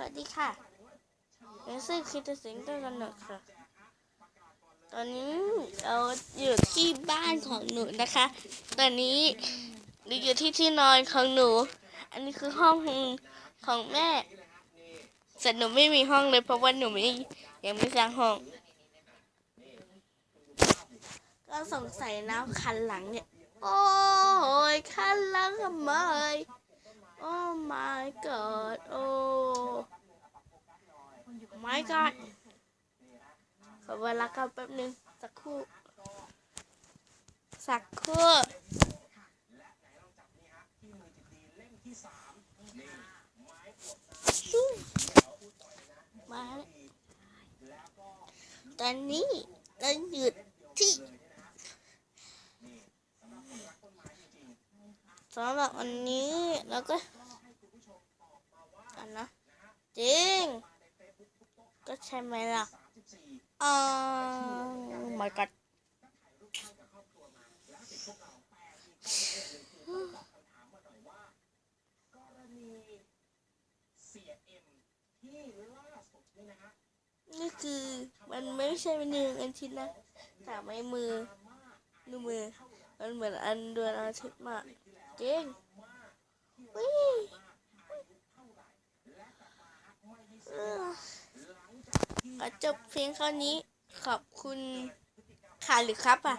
สวัสดีค่ะเป็นซื่อคิดจะสิงต้นกำเนิดค่ะ ตอนนี้เราอยู่ที่บ้านของหนูนะคะ ตอนนี้เราอยู่ที่ที่นอนของหนู อันนี้คือห้องของแม่แต่หนูไม่มีห้องเลยเพราะว่าหนูไม่ยังไม่สร้างห้อง ก็สงสัยนะคันหลังเนี่ย โอ้ยคันหลังทำไมโอ้ my god โอ้ my god ขอเวลากันแป๊บนึง สักครู่ สักครู่มาตอนนี้เราหยุดที่สำหรับวันนี้เราก็กันนะเจริง ก็ใช่ไหมล่ะอ๋อ my god นี่คือมันไม่ใช่เป็นหนึ่งอันทิตย์นะแต่ไม่มือดูมือ มันเหมือนอันดวงอาทิตย์มากจริงวิเออ ก็จบเพียงเท่านี้ขอบคุณค่ะหรือครับอะ